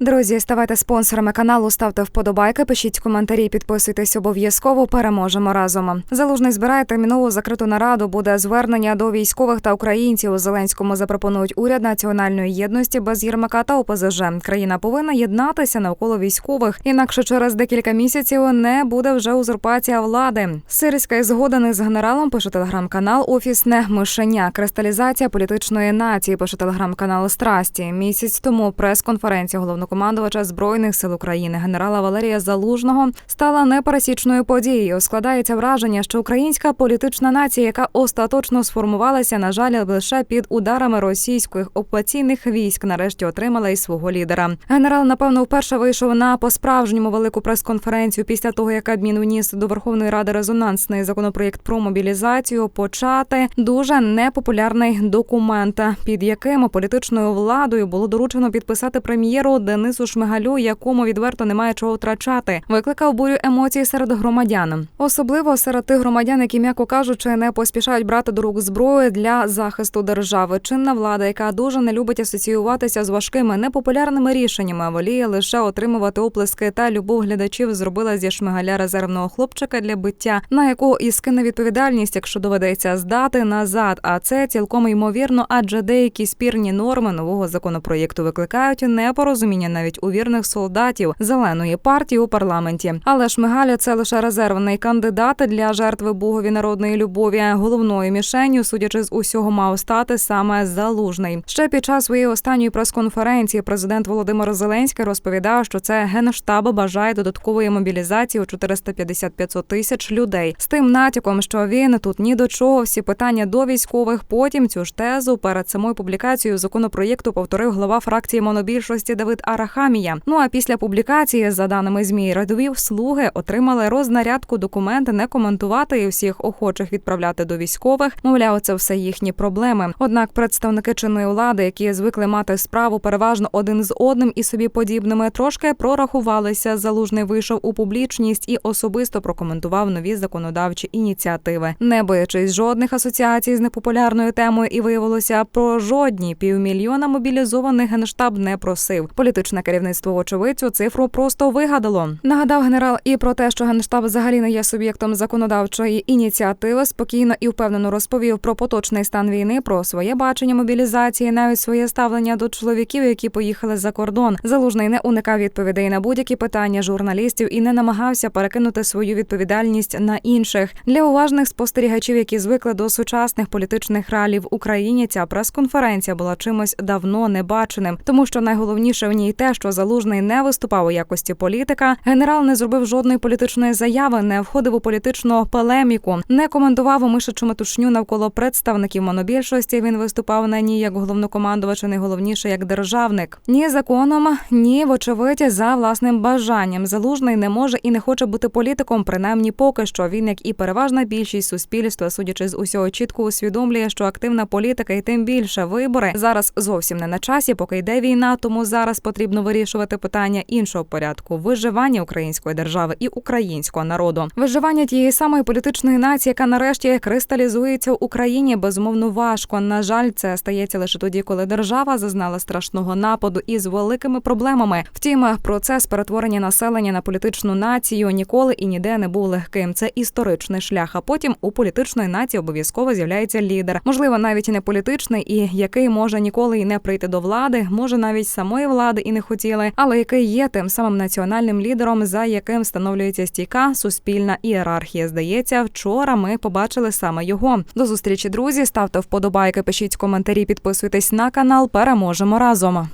Друзі, ставайте спонсорами каналу, ставте вподобайки, пишіть коментарі, підписуйтесь обов'язково. Переможемо разом. Залужний збирає термінову закриту нараду. Буде звернення до військових та українців. Зеленському запропонують уряд національної єдності без Єрмака та ОПЗЖ. Країна повинна єднатися навколо військових. Інакше через декілька місяців не буде вже узурпація влади. Сирська згоден з генералом. Пише телеграм-канал Офісне мишеня. Кристалізація політичної нації. Пише телеграм-канал Страсті. Місяць тому прес-конференція головнокомандувача збройних сил України генерала Валерія Залужного стала непересічною подією. Складається враження, що українська політична нація, яка остаточно сформувалася, на жаль, лише під ударами російських окупаційних військ, нарешті отримала і свого лідера. Генерал, напевно, вперше вийшов на по-справжньому велику прес-конференцію після того, як адмін вніс до Верховної Ради резонансний законопроєкт про мобілізацію. Почати дуже непопулярний документ, під яким політичною владою було доручено підписати прем'єру Денису Шмигалю, якому відверто немає чого втрачати. Викликав бурю емоцій серед громадян, особливо серед тих громадян, які м'яко кажучи, не поспішають брати до рук зброю для захисту держави. Чинна влада, яка дуже не любить асоціюватися з важкими непопулярними рішеннями, воліє лише отримувати оплески та любов глядачів, зробила зі шмигаля резервного хлопчика для биття, на якого і скине відповідальність, якщо доведеться здати назад. А це цілком ймовірно, адже деякі спірні норми нового законопроєкту викликають непорозуміння навіть у вірних солдатів зеленої партії у парламенті. Але Шмигаля це лише резервний кандидат для жертви богові народної любові. Головною мішенью, судячи з усього, мав стати саме залужний. Ще під час своєї останньої прес-конференції президент Володимир Зеленський розповідав, що це генштаб бажає додаткової мобілізації у 450-500 тисяч людей з тим натяком, що він тут ні до чого. Всі питання до військових. Потім цю ж тезу перед самою публікацією законопроєкту повторив глава фракції монобільшості Давид Арахамія. Ну а після публікації, за даними змі, радовів слуги отримали рознарядку документи не коментувати і всіх охочих відправляти до військових. Мовляв, це все їхні проблеми. Однак представники чинної влади, які звикли мати справу переважно один з одним і собі подібними, трошки прорахувалися. Залужний вийшов у публічність і особисто прокоментував нові законодавчі ініціативи, не боячись жодних асоціацій з непопулярною темою, і виявилося про жодні півмільйона мобілізованих генштаб не просив. Політичне керівництво вочевидь цю цифру просто вигадало. Нагадав генерал і про те, що генштаб взагалі не є суб'єктом законодавчої ініціативи. Спокійно і впевнено розповів про поточний стан війни, про своє бачення мобілізації, навіть своє ставлення до чоловіків, які поїхали за кордон. Залужний не уникав відповідей на будь-які питання журналістів і не намагався перекинути свою відповідальність на інших для уважних спостерігачів, які звикли до сучасних політичних реалій в Україні. Ця прес-конференція була чимось давно небаченим, тому що найголовніше в ній те, що залужний не виступав у якості політика. Генерал не зробив жодної політичної заяви, не входив у політичну полеміку, не коментував у мишачу метушню навколо представників монобільшості. Він виступав на ній як головнокомандувач, і найголовніше як державник. Ні законом, ні вочевидь за власним бажанням. Залужний не може і не хоче бути політиком. Принаймні, поки що він, як і переважна більшість суспільства, судячи з усього, чітко усвідомлює, що активна політика і тим більше вибори зараз зовсім не на часі, поки йде війна. Тому зараз потрібно вирішувати питання іншого порядку виживання української держави і українського народу. Виживання тієї самої політичної нації, яка нарешті кристалізується в Україні, безумовно важко. На жаль, це стається лише тоді, коли держава зазнала страшного нападу із великими проблемами. Втім, процес перетворення населення на політичну націю ніколи і ніде не був легким. Це історичний шлях. А потім у політичної нації обов'язково з'являється лідер, можливо, навіть не політичний, і який може ніколи і не прийти до влади, може навіть самої влади і не хотіли, але який є тим самим національним лідером, за яким встановлюється стійка суспільна ієрархія. Здається, вчора ми побачили саме його. До зустрічі, друзі. Ставте вподобайки, пишіть коментарі, підписуйтесь на канал. Переможемо разом.